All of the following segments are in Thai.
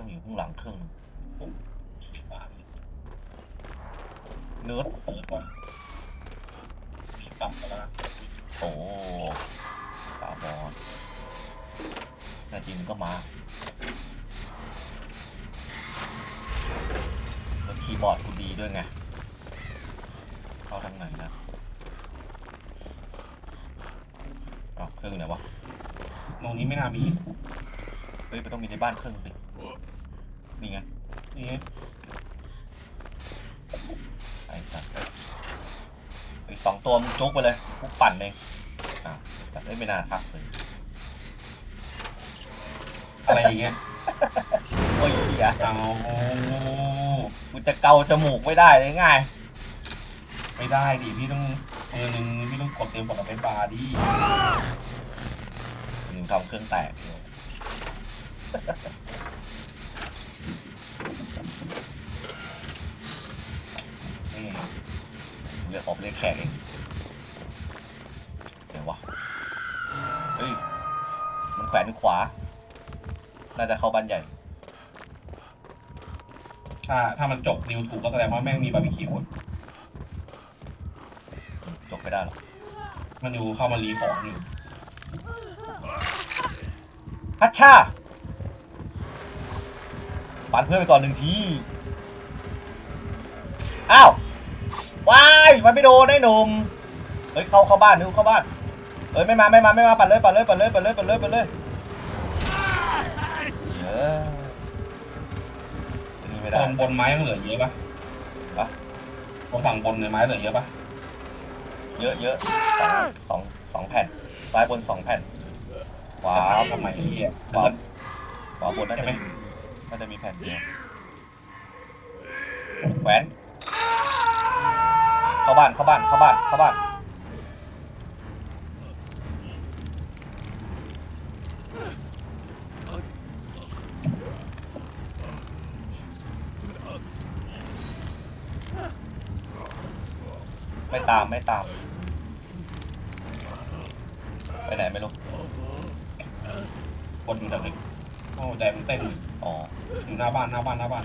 รื่องอยู่ข้างหลังเครื่องเนิร์ดเปิดก่อนมีปรับแล้วนะโอ้ตาบอดแน่จริงก็มาแล้วคีย์บอร์ดกูดีด้วยไง เข้าทางไหนนะอ้าวเครื่องอยู่ไหนวะตรงนี้ไม่น่ามี เฮ้ยมันต้องมีในบ้านเครื่องดิ นี่ไง นี่ไอ้สัตว์ไอ้ไอ้สองตัวมึงจุกไปเลยกูปั่นเองอ้าวแต่เอ้ยไม่น่าทักเลยอะไรอย่างเงี้ยโอ้ยเหี้ยเอากูจะเกาจมูกไม่ได้เลยง่าย ไม่ได้ดิพี่ต้องมือหนึ่งพี่ต้องกดเต็มกดกับเป็นบาร์ดินิวทำเครื่องแตกอยู่ นี่ เรียกออกเรียกแขกเองเดี๋ยววะเฮ้ย มันแขวนอยู่ขวา น่าจะเข้าบ้านใหญ่ ถ้าถ้ามันจบนิวถูกก็แสดงว่าแม่งมีบาร์บีคิวจบไม่ได้หรอกมันอยู่เข้ามารีของอยู่ฮัชชาปันเพื่อนไปก่อนหนึ่งที อ้าว ว้ายมันไม่โดนได้หนุ่มเฮ้ยเข้าเข้าบ้านนิวเข้าบ้านเฮ้ยไม่มาไม่มาไม่มาปั่นเลยปั่นเลยปั่นเลยปั่นเลยปั่นเลยปั่นเลยเยอะนี่ไม่บได้นบนไม้ยังเหลือเยอะปะปะบนฝั่งบนในไม้เหลือเยอะปะเยอะเยอะสองสองสองแผ่นซ้ายบนสองแผ่นขวาทำไมไอ้เหี้ยขวาขวาบนน่าใช่จะไหมมีน่าจะมีแผ่นเดียวแหวน เข้าบ้านเข้าบ้านเข้าบ้านเข้าบ้านไม่ตามไม่ตาม ไปไหนไม่รู้บนอยู่แบบนึงโอ้ใจมันเต้นอ๋ออยู่หน้าบ้านหน้าบ้านหน้าบ้าน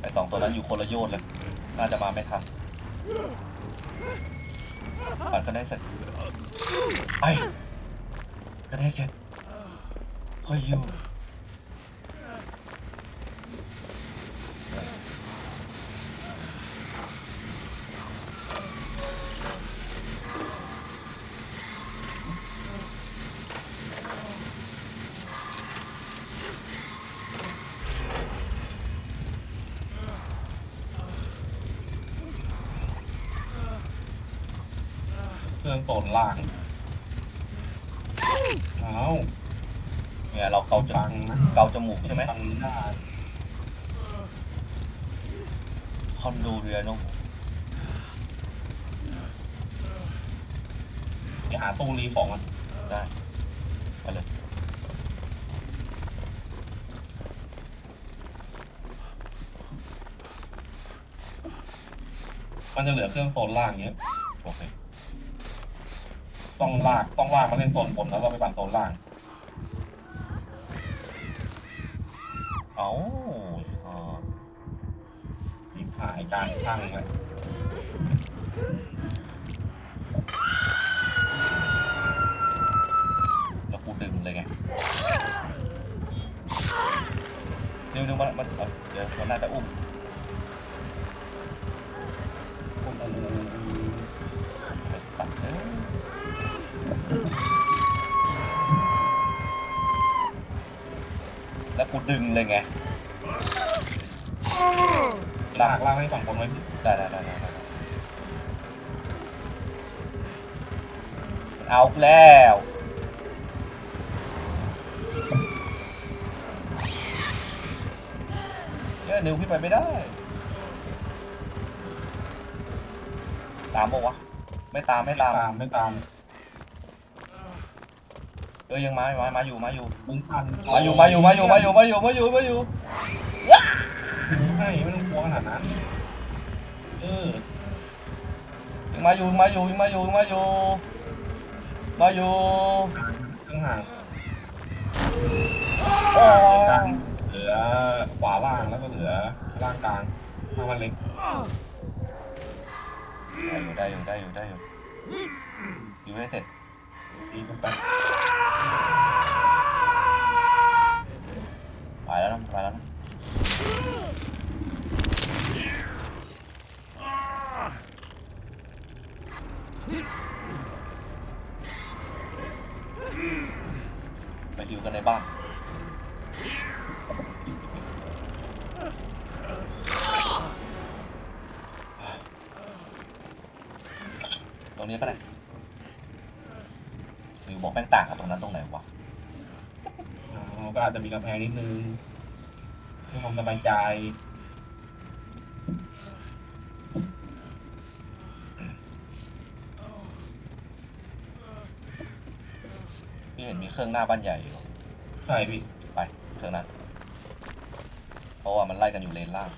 ไอสองตัวนั้นอยู่คนละโยชน์เลย น่าจะมาไม่ทันปั่นก็ได้เสร็จไปก็ได้เสร็จเฮ้ยอยู่ เค รื่องโซนล่างเอาเนี่ยเราเกาจฟังมูกนะเกาจมูกใช่ไหมฟังหน้าคอนโดเรียโนจะหาตู้รีของมันได้ไปเลยมันจะเหลือเครื่องโซนล่างเนี้ยโอเค ต้องลากต้องลากมาเล่นโซนบนแล้วเราไปปั่นโซนล่าง เอาอ่ารีบหายการช่างเลยแล้วกูดึงเลยไงเดี๋ยวเดี๋ยวมันมันเอาเดี๋ยวมันน่าจะอุ้มโอ้โหไอสัตว์เอ้ย แล้วกูดึงเลยไงลากลากให้ฝั่งบนไว้ได้ได้ได้ได้ได้มันเอากูแล้วเยอะนิวพี่ไปไม่ได้ ตามปะวะ ไม่ตามไม่ตาม ตามไม่ตาม เออยังมามามาอยู่มาอยู่มึงทันมาอยู่มาอยู่มาอยู่มาอยู่มาอยู่มาอยู่มาอยู่ให้ไม่ต้องกลัวขนาดนั้นเออยังมาอยู่ยังมาอยู่ยังมาอยู่ยังมาอยู่มาอยู่ข้างห่างโอ้เหลือกลางเหลือขวาล่างแล้วก็เหลือล่างกลางข้างมันเล็กได้อยู่ได้อยู่ได้อยู่ได้อยู่อยู่ให้เสร็จ ตีมันไปไปแล้วนะไปแล้วนะไปฮิวกันในบ้านตรงนี้ก็ได้ มิวบอกแม่งต่างกับตรงนั้นตรงไหนวะอ๋อก็อาจจะมีกำแพงนิดนึงเพื่อความสบายใจ พี่เห็นมีเครื่องหน้าบ้านใหญ่อยู่ใช่พี่ไปเครื่องนั้นเพราะว่ามันไล่กันอยู่เลนล่าง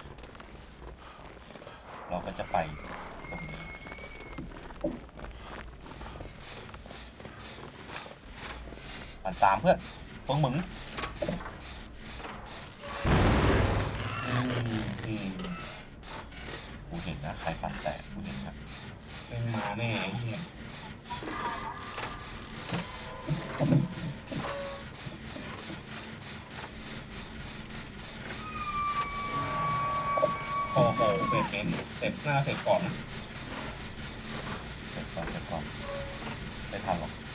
เราก็จะไปตรงนี้ ปันสามเพื่อนเฟิงหมึงอืมอืมกูเห็นนะใครปันแตกกูเห็นนะเป็นมาแน่ไอ้เหี้ยโอ้โหเป็นเป็นเสร็จหน้าเสร็จก่อนนะเสร็จก่อนเสร็จก่อนไม่ทันหรอก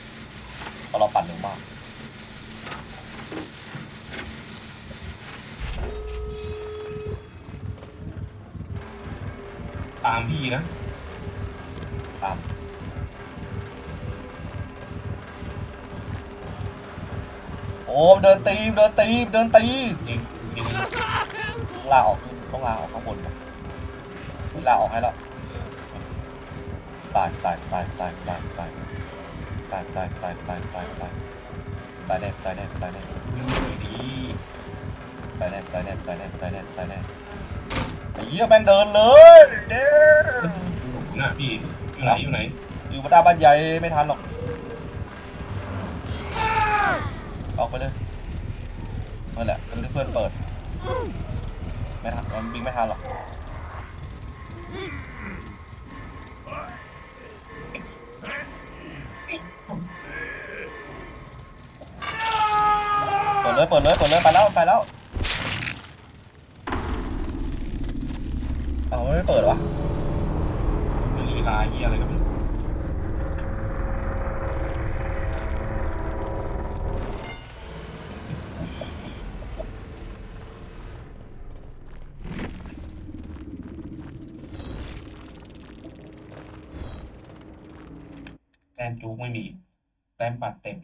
อ้เดินตีเดินตีเดินตียิงยิงต้องลาออกขึ้นต้องลาออกข้างบนนะลาออกให้แล้วตายตายตายตายตายตายตายตายตายตายตายตายตายแน่ตายแน่ตายแน่ดีตายแน่ตายแน่ตายแน่ตายแน่ตายแน่ไอ้เหี้ยแม่งเดินเลยเด้อหน้าพี่อยู่ไหนอยู่ไหนอยู่บนหน้าบ้านใหญ่ไม่ทันหรอก ไปเลยนั่นแหละเป็นที่เพื่อนเปิด ไม่ทันมันบิงไม่ทันหรอกเปิดเลยเปิดเลยเปิดเลยไปแล้วไปแล้วเอาไม่เปิดวะเป็นลีลาเหียอะไรก็ไม่รู้ แต้มจูกไม่มี แต้มปัดเต็ม